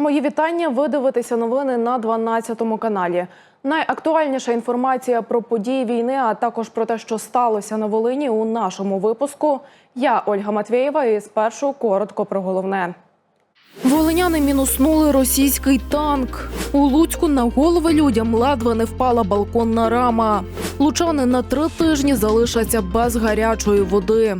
Мої вітання. Ви дивитеся новини на 12 каналі. Найактуальніша інформація про події війни, а також про те, що сталося на Волині у нашому випуску. Я Ольга Матвєєва і спершу коротко про головне. Волиняни мінуснули російський танк. У Луцьку на голови людям ледве не впала балконна рама. Лучани на три тижні залишаться без гарячої води.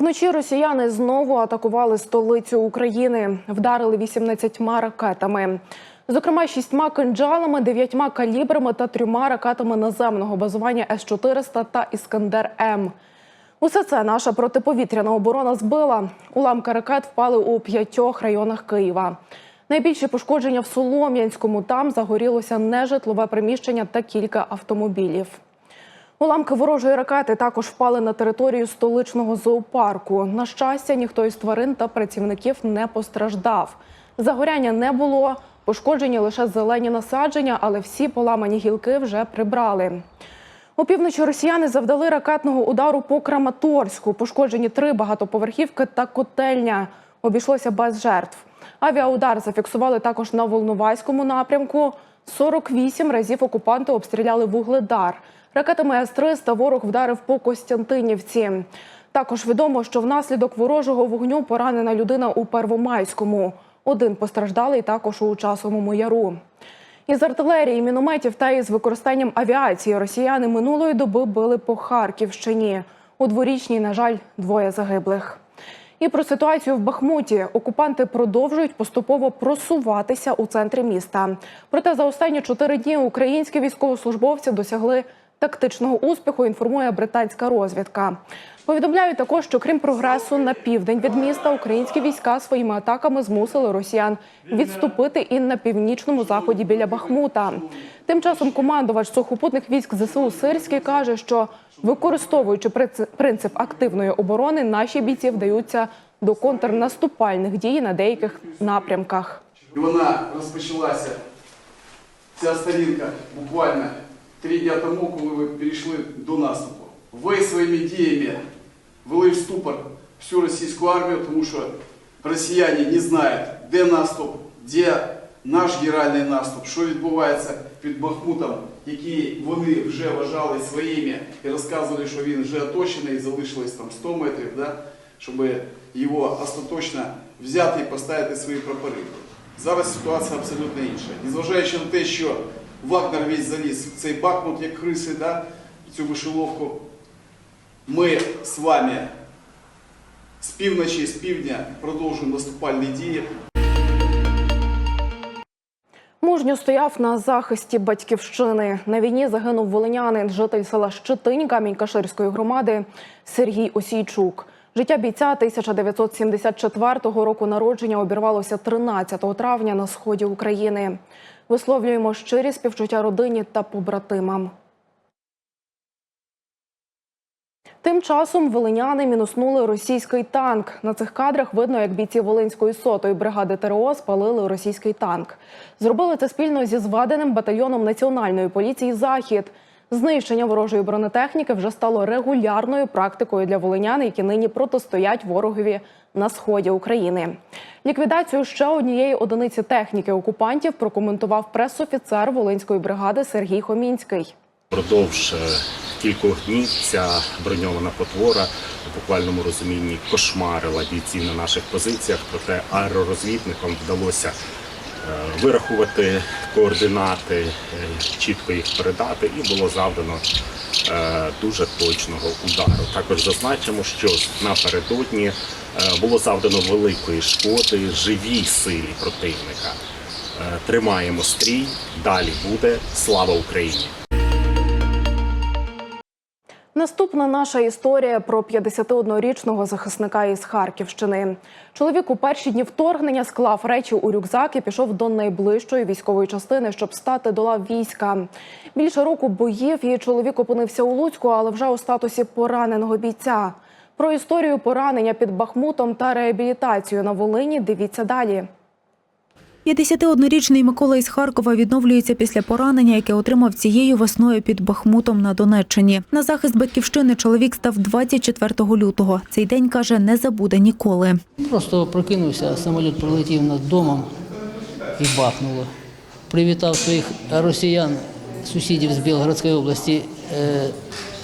Вночі росіяни знову атакували столицю України, вдарили 18 ракетами. Зокрема, шістьма кинджалами, дев'ятьма калібрами та трьома ракетами наземного базування С-400 та Іскандер М. Усе це наша протиповітряна оборона збила. Уламки ракет впали у п'ятьох районах Києва. Найбільші пошкодження в Солом'янському. Там загорілося нежитлове приміщення та кілька автомобілів. Уламки ворожої ракети також впали на територію столичного зоопарку. На щастя, ніхто із тварин та працівників не постраждав. Загоряння не було, пошкоджені лише зелені насадження, але всі поламані гілки вже прибрали. Опівночі росіяни завдали ракетного удару по Краматорську. Пошкоджені три багатоповерхівки та котельня. Обійшлося без жертв. Авіаудар зафіксували також на Волноваському напрямку. 48 разів окупанти обстріляли вугледар. Ракетами С-300 ворог вдарив по Костянтинівці. Також відомо, що внаслідок ворожого вогню поранена людина у Первомайському. Один постраждалий також у часовому яру. Із артилерії, мінометів та із використанням авіації росіяни минулої доби били по Харківщині. У дворічній, на жаль, двоє загиблих. І про ситуацію в Бахмуті окупанти продовжують поступово просуватися у центрі міста. Проте за останні чотири дні українські військовослужбовці досягли тактичного успіху. Інформує британська розвідка. Повідомляють також, що крім прогресу на південь від міста, українські війська своїми атаками змусили росіян відступити і на північному заході біля Бахмута. Тим часом командувач сухопутних військ ЗСУ Сирський каже, що використовуючи принцип- активної оборони, наші бійці вдаються до контрнаступальних дій на деяких напрямках. Вона розпочалася, ця сторінка, буквально три дня тому, коли ви перейшли до наступу. Ви своїми діями ввели в ступор всю російську армію, тому що росіяни не знають, де наступ, де наш генеральний наступ, що відбувається під Бахмутом, який вони вже вважали своїми і розказували, що він вже оточений, і залишилось там 100 метрів, да? щоб його остаточно взяти і поставити свої прапори. Зараз ситуація абсолютно інша. Незважаючи на те, що Вагнер весь заліз в цей Бахмут, як криси, да? цю вишеловку, ми з вами з півночі, з півдня продовжуємо наступальні дії. Мужньо стояв на захисті батьківщини. На війні загинув волинянин, житель села Щетинь Камінь-Каширської громади Сергій Осійчук. Життя бійця 1974 року народження обірвалося 13 травня на сході України. Висловлюємо щирі співчуття родині та побратимам. Тим часом волиняни мінуснули російський танк. На цих кадрах видно, як бійці Волинської сотої бригади ТРО спалили російський танк. Зробили це спільно зі зведеним батальйоном національної поліції Захід. Знищення ворожої бронетехніки вже стало регулярною практикою для волинян, які нині протистоять ворогові на сході України. Ліквідацію ще однієї одиниці техніки окупантів прокоментував пресофіцер Волинської бригади Сергій Хомінський. Продовж е, кількох днів ця броньована потвора у буквальному розумінні кошмарила бійців на наших позиціях, проте аеророзвідникам вдалося е, вирахувати координати, е, чітко їх передати, і було завдано дуже точного удару. Також зазначимо, що напередодні е, було завдано великої шкоди живій силі противника. Е, Тримаємо стрій, далі буде. Слава Україні! Наступна наша історія про 51-річного захисника із Харківщини. Чоловік у перші дні вторгнення склав речі у рюкзак і пішов до найближчої військової частини, щоб стати до лав війська. Більше року боїв і чоловік опинився у Луцьку, але вже у статусі пораненого бійця. Про історію поранення під Бахмутом та реабілітацію на Волині дивіться далі. 51-річний Микола із Харкова відновлюється після поранення, яке отримав цією весною під Бахмутом на Донеччині. На захист батьківщини чоловік став 24 лютого. Цей день каже, не забуде ніколи. Просто прокинувся, самоліт пролетів над домом і бахнуло. Привітав своїх росіян, сусідів з Білгородської області е,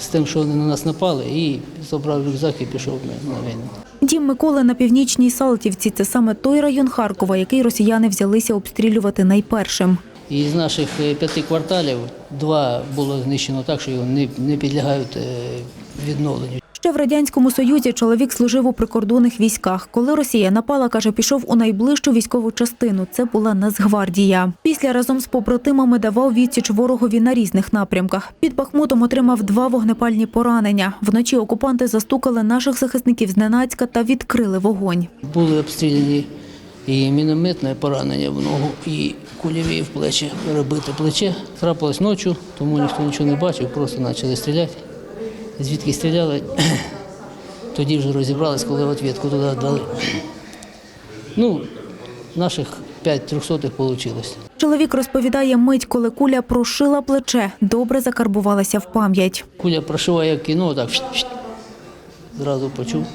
з тим, що вони на нас напали, і забрав рюкзак і пішов на війну. Дім Миколи на північній Салтівці це саме той район Харкова, який росіяни взялися обстрілювати найпершим. Із наших е, п'яти кварталів два було знищено так, що його не, підлягають е, відновленню. Ще в радянському союзі чоловік служив у прикордонних військах. Коли Росія напала, каже, пішов у найближчу військову частину. Це була Нацгвардія. Після разом з побратимами давав відсіч ворогові на різних напрямках. Під Бахмутом отримав два вогнепальні поранення. Вночі окупанти застукали наших захисників зненацька та відкрили вогонь. Були обстріляні і мінометне поранення в ногу, і кульові в плечі, перебите плече. Трапилось ночі, тому ніхто нічого не бачив, просто почали стріляти. Звідки стріляли, тоді вже розібрались, коли відповідку туди дали. Ну, наших п'ять трьохсотих вийшло. Чоловік розповідає, мить, коли куля прошила плече, добре закарбувалася в пам'ять. Куля прошиває кіно, так зразу почув.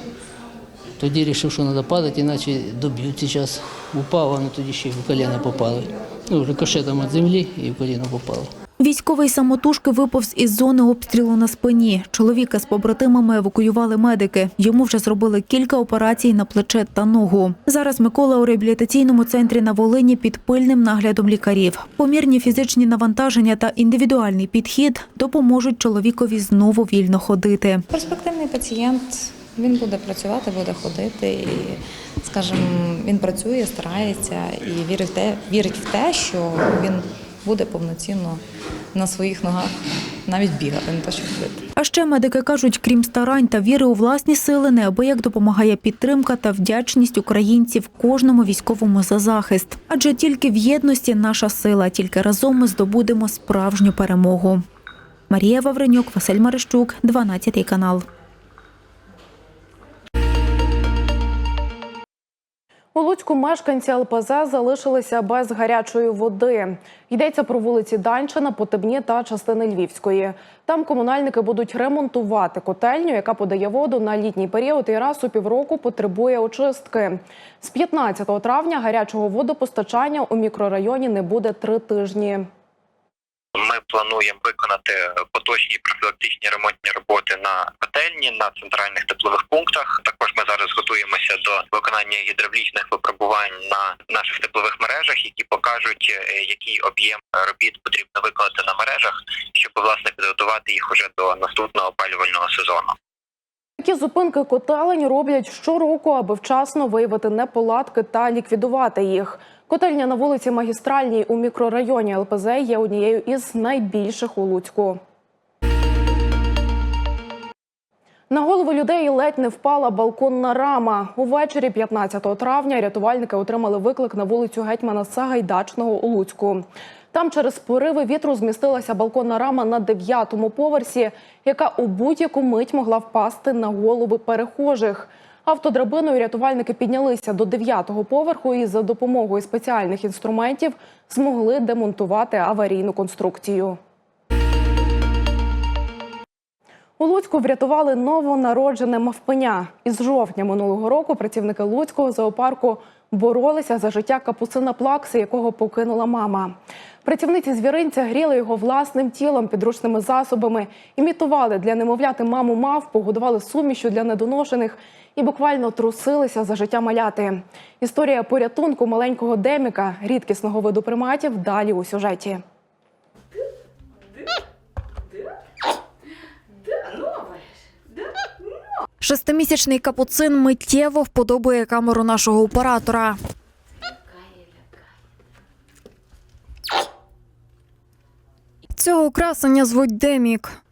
Тоді вирішив, що треба падати, іначе доб'ють зараз. Упав, а тоді ще й в коліно попали. Ну, рикошетом від землі і в коліно попало. Військовий самотужки виповз із зони обстрілу на спині. Чоловіка з побратимами евакуювали медики. Йому вже зробили кілька операцій на плече та ногу. Зараз Микола у реабілітаційному центрі на Волині під пильним наглядом лікарів. Помірні фізичні навантаження та індивідуальний підхід допоможуть чоловікові знову вільно ходити. Перспективний пацієнт він буде працювати, буде ходити і, скажімо, він працює, старається і вірить в те, вірить в те, що він буде повноцінно на своїх ногах навіть бігати, не те, що ходити. А ще медики кажуть, крім старань та віри у власні сили, неабияк допомагає підтримка та вдячність українців кожному військовому за захист. Адже тільки в єдності наша сила, тільки разом ми здобудемо справжню перемогу. Марія Вавренюк, Василь Марищук, 12 канал. У Луцьку мешканці ЛПЗ залишилися без гарячої води. Йдеться про вулиці Данчина, Потебні та частини Львівської. Там комунальники будуть ремонтувати котельню, яка подає воду на літній період і раз у півроку потребує очистки. З 15 травня гарячого водопостачання у мікрорайоні не буде три тижні. Плануємо виконати поточні профілактичні ремонтні роботи на котельні на центральних теплових пунктах. Також ми зараз готуємося до виконання гідравлічних випробувань на наших теплових мережах, які покажуть, е, який об'єм робіт потрібно виконати на мережах, щоб власне підготувати їх уже до наступного опалювального сезону. Такі зупинки котелень роблять щороку, аби вчасно виявити неполадки та ліквідувати їх. Котельня на вулиці Магістральній у мікрорайоні ЛПЗ є однією із найбільших у Луцьку. На голову людей ледь не впала балконна рама. Увечері 15 травня рятувальники отримали виклик на вулицю гетьмана Сагайдачного у Луцьку. Там через пориви вітру змістилася балконна рама на дев'ятому поверсі, яка у будь-яку мить могла впасти на голови перехожих. Автодрабиною рятувальники піднялися до дев'ятого поверху і за допомогою спеціальних інструментів змогли демонтувати аварійну конструкцію. У Луцьку врятували новонароджене мавпеня. Із жовтня минулого року працівники Луцького зоопарку боролися за життя капуцина плакси, якого покинула мама. Працівниці звіринця гріли його власним тілом, підручними засобами, імітували для немовляти маму мав, погодували сумішю для недоношених і буквально трусилися за життя маляти. Історія порятунку маленького деміка, рідкісного виду приматів, далі у сюжеті. Шестимісячний капуцин миттєво вподобує камеру нашого оператора. Цього красення звуть Демік.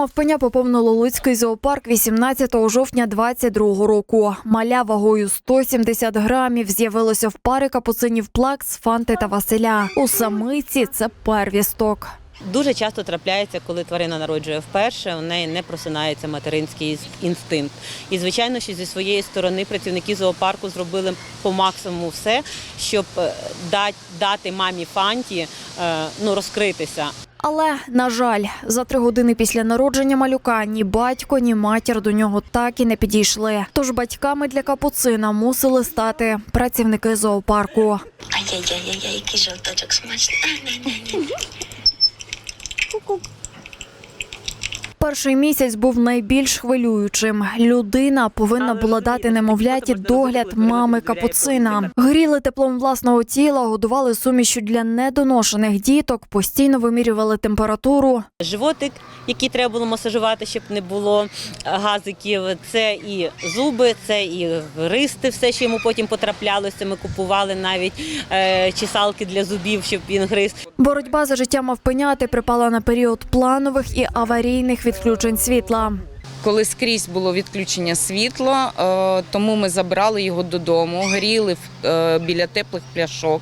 Мавпеня поповнило Луцький зоопарк 18 жовтня 22 року. Маля вагою 170 грамів з'явилося в пари капуцинів Плакс, Фанти та Василя. У самиці це первісток. Дуже часто трапляється, коли тварина народжує вперше, у неї не просинається материнський інстинкт. І звичайно, що зі своєї сторони працівники зоопарку зробили по максимуму все, щоб е, дати мамі фанті е, ну, розкритися. Але, на жаль, за три години після народження малюка ні батько, ні матір до нього так і не підійшли. Тож батьками для капуцина мусили стати працівники зоопарку. Ай-яй-яй-яй, який жовточок смачний. Перший місяць був найбільш хвилюючим. Людина повинна була дати немовляті догляд мами капуцина. Гріли теплом власного тіла, годували сумішю для недоношених діток, постійно вимірювали температуру. Животик, який треба було масажувати, щоб не було е, газиків. Це і зуби, це і ристи, все, що йому потім потраплялося. Ми купували навіть е, чесалки для зубів, щоб він гриз. Боротьба за життя мавпеняти припала на період планових і аварійних відключень світла. коли скрізь було відключення світла, е, тому ми забрали його додому, гріли біля теплих пляшок.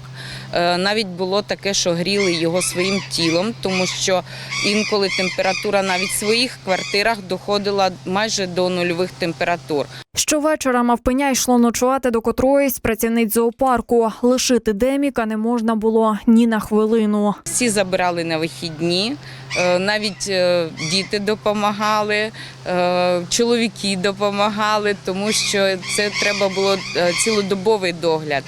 Е, Навіть було таке, що гріли його своїм тілом, тому що інколи температура навіть в своїх квартирах доходила майже до нульових температур. Щовечора мавпеня йшло ночувати до котроїсь працівниць зоопарку. Лишити Деміка не можна було ні на хвилину. Всі забирали на вихідні, е, навіть е, діти допомагали, чоловіки допомагали, тому що це треба було цілодобовий догляд.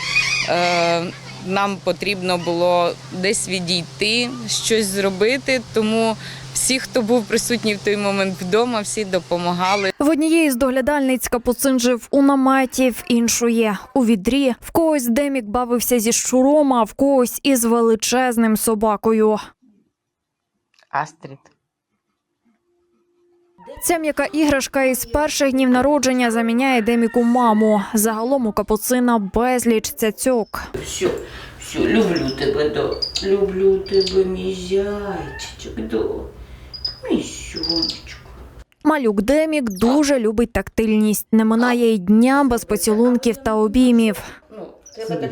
Нам потрібно було десь відійти, щось зробити, тому всі, хто був присутній в той момент вдома, всі допомагали. В однієї з доглядальниць капуцин жив у наметі, в іншої у відрі. В когось Демік бавився зі щуром, а в когось із величезним собакою. Астрід. Ця м'яка іграшка із перших днів народження заміняє Деміку маму. Загалом у капуцина безліч цяцьок. Все, все, люблю тебе, до. Люблю тебе, мій зайчичок, до. Мій сонечко. Малюк Демік дуже любить тактильність. Не минає й дня без поцілунків та обіймів. Ну, треба так.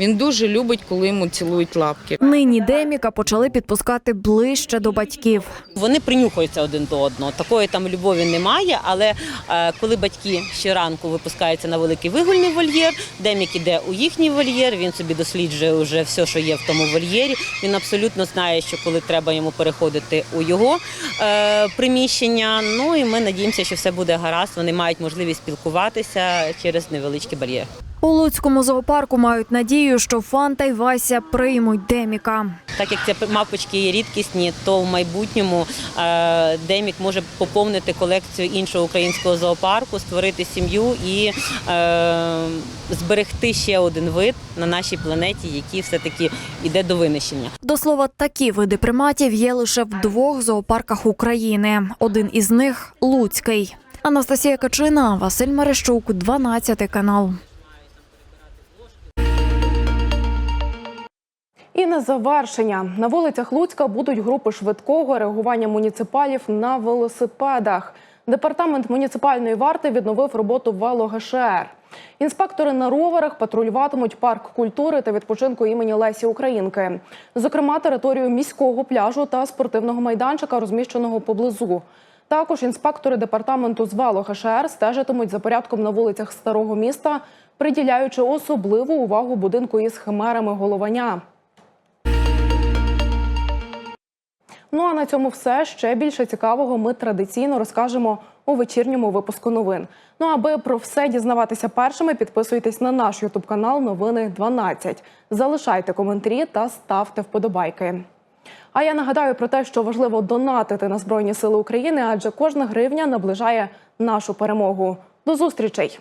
Він дуже любить, коли йому цілують лапки. Нині Деміка почали підпускати ближче до батьків. Вони принюхуються один до одного. Такої там любові немає, але е, коли батьки щоранку випускаються на великий вигульний вольєр, Демік іде у їхній вольєр, він собі досліджує вже все, що є в тому вольєрі. Він абсолютно знає, що коли треба йому переходити у його е, приміщення. Ну і ми надіємося, що все буде гаразд. Вони мають можливість спілкуватися через невеличкий бар'єр. У Луцькому зоопарку мають надію, що Фанта й Вася приймуть Деміка. Так як ці мавпочки є рідкісні, то в майбутньому е, Демік може поповнити колекцію іншого українського зоопарку, створити сім'ю і е, зберегти ще один вид на нашій планеті, який все-таки йде до винищення. До слова, такі види приматів є лише в двох зоопарках України. Один із них Луцький. Анастасія Качина, Василь Мерещук, 12 канал. І на завершення на вулицях Луцька будуть групи швидкого реагування муніципалів на велосипедах. Департамент муніципальної варти відновив роботу вело-ГШР. Інспектори на роверах патрулюватимуть парк культури та відпочинку імені Лесі Українки, зокрема територію міського пляжу та спортивного майданчика, розміщеного поблизу. Також інспектори департаменту з вело-ГШР стежитимуть за порядком на вулицях старого міста, приділяючи особливу увагу будинку із химерами головання. Ну а на цьому все. Ще більше цікавого ми традиційно розкажемо у вечірньому випуску новин. Ну аби про все дізнаватися першими, підписуйтесь на наш ютуб канал Новини 12. Залишайте коментарі та ставте вподобайки. А я нагадаю про те, що важливо донатити на Збройні Сили України, адже кожна гривня наближає нашу перемогу. До зустрічей!